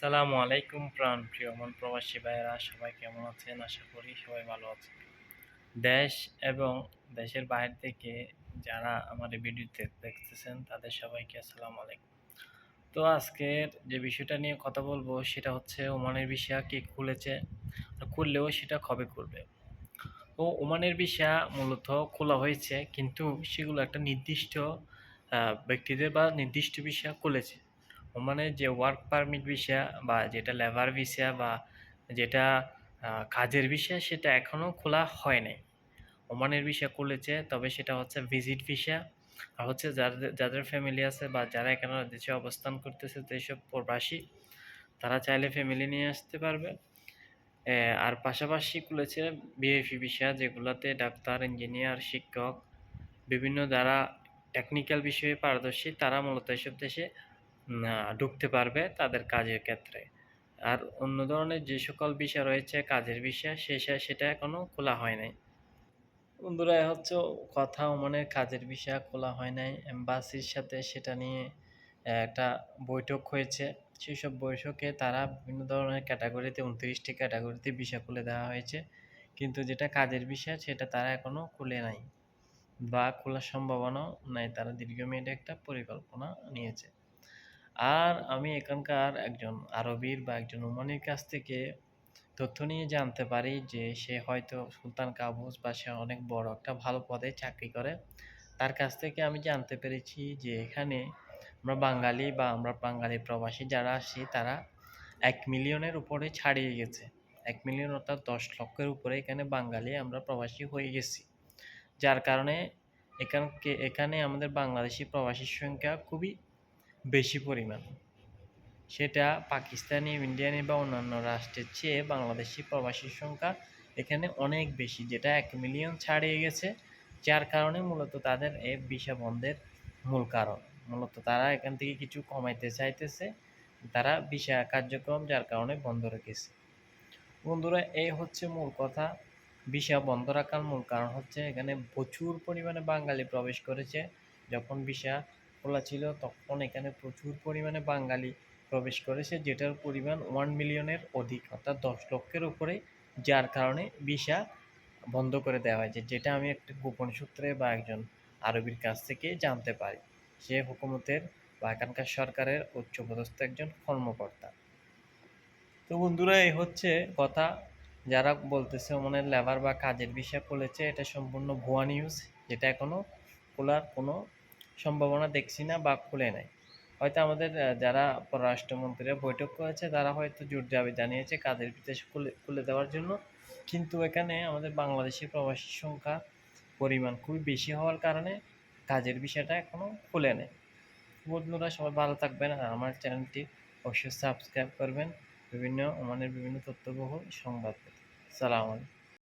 সালামু আলাইকুম প্রাণ প্রিয় মন প্রবাসী ভাইয়েরা, সবাই কেমন আছেন? আশা করি সবাই ভালো আছেন। দেশ এবং দেশের বাইরে থেকে যারা আমাদের ভিডিওতে দেখতেছেন, তাদের সবাইকে আসসালামু আলাইকুম। তো আজকের যে বিষয়টা নিয়ে কথা বলব, সেটা হচ্ছে ওমানের বিষয় কে খুলেছে খুললেও সেটা কবে করবে ও ওমানের বিষয় মূলত খোলা হয়েছে, কিন্তু সেগুলো একটা নির্দিষ্ট ব্যক্তিদের বা নির্দিষ্ট বিষয় খুলেছে। ওমানে যে ওয়ার্ক পারমিট ভিসা বা যেটা লেবার ভিসা বা যেটা কাজের বিষয় সেটা এখনও খোলা হয় নাই ওমানের ভিসা খুলেছে, তবে সেটা হচ্ছে ভিজিট ভিসা আর হচ্ছে যাদের যাদের ফ্যামিলি আছে বা যারা এখানে দেশে অবস্থান করতেছে যেসব প্রবাসী, তারা চাইলে ফ্যামিলি নিয়ে আসতে পারবে। আর পাশাপাশি খুলেছে বিএফি ভিসা যেগুলোতে ডাক্তার ইঞ্জিনিয়ার শিক্ষক, বিভিন্ন যারা টেকনিক্যাল বিষয়ে পারদর্শী, তারা মূলত এসব দেশে ঢুকতে পারবে তাদের কাজের ক্ষেত্রে। আর অন্য ধরনের যে সকল বিষয় রয়েছে কাজের বিষয়, সে সেটা এখনও খোলা হয় নাই। বন্ধুরা হচ্ছে কথা মানে কাজের বিষয়, খোলা হয় নাই। এম্বাসির সাথে সেটা নিয়ে একটা বৈঠক হয়েছে। সেসব বৈঠকে তারা বিভিন্ন ধরনের ক্যাটাগরিতে, উনত্রিশটি ক্যাটাগরিতে বিষয় খুলে দেওয়া হয়েছে। কিন্তু যেটা কাজের বিষয়, সেটা তারা এখনও খুলে নাই বা খোলার সম্ভাবনাও নাই। তারা দীর্ঘমেয়াদী একটা পরিকল্পনা নিয়েছে। আর আমি এখানকার একজন আরবির বা একজন ওমানির কাছ থেকে তথ্য নিয়ে জানতে পারি যে সে হয়তো সুলতান কাবুস বা সে অনেক বড় একটা ভালো পদে চাকরি করে। তার কাছ থেকে আমি জানতে পেরেছি যে এখানে আমরা বাঙালি বা আমরা বাঙালি প্রবাসী যারা আসি তারা এক মিলিয়নের উপরে ছাড়িয়ে গেছে। এক মিলিয়ন অর্থাৎ দশ লক্ষের উপরে এখানে বাঙালি আমরা প্রবাসী হয়ে গেছি। যার কারণে এখানকে, এখানে আমাদের বাংলাদেশি প্রবাসীর সংখ্যা খুবই বেশি পরিমাণ। সেটা পাকিস্তানি, ইন্ডিয়ানি বা অন্যান্য রাষ্ট্রের চেয়ে বাংলাদেশি প্রবাসীর সংখ্যা এখানে অনেক বেশি, যেটা এক মিলিয়ন ছাড়িয়ে গেছে, যার কারণে মূলত তাদের এই ভিসা বন্ধের মূল কারণ। মূলত তারা এখান থেকে কিছু কমাইতে চাইতেছে, তারা ভিসা কার্যক্রম যার কারণে বন্ধ রেখেছে। বন্ধুরা এই হচ্ছে মূল কথা। ভিসা বন্ধ রাখার মূল কারণ হচ্ছে এখানে প্রচুর পরিমাণে বাঙালি প্রবেশ করেছে, যখন ভিসা খোলা ছিল, তখন এখানে প্রচুর পরিমাণে বাঙালি প্রবেশ করেছে যেটার পরিমাণ ওয়ান মিলিয়নের অধিক, অর্থাৎ দশ লক্ষের উপরে, যার কারণে ভিসা বন্ধ করে দেওয়া হয়েছে, যেটা আমি একটা গোপন সূত্রে বা একজন আরবির কাছ থেকে জানতে পারি। সে হুকুমতের বা এখানকার সরকারের উচ্চপদস্থ একজন কর্মকর্তা। তো বন্ধুরা, এই হচ্ছে কথা। যারা বলতেছে মনে লেবার বা কাজের বিষয় বলেছে, এটা সম্পূর্ণ ভুয়া নিউজ যেটা এখনও খোলার কোনো সম্ভাবনা দেখছি না বা খুলে নাই। হয়তো আমাদের যারা পররাষ্ট্রমন্ত্রীরা বৈঠক করেছে, তারা হয়তো জোর দাবি জানিয়েছে কাজের বিদেশ খুলে খুলে দেওয়ার জন্য। কিন্তু এখানে আমাদের বাংলাদেশি প্রবাসীর সংখ্যা পরিমাণ খুবই বেশি হওয়ার কারণে কাজের বিষয়টা এখনও খুলে নেই। বন্ধুরা, সবাই ভালো থাকবেন আর আমার চ্যানেলটি অবশ্যই সাবস্ক্রাইব করবেন। বিভিন্ন, আমাদের বিভিন্ন তথ্যবহ সংবাদ সালাম আলাইকুম।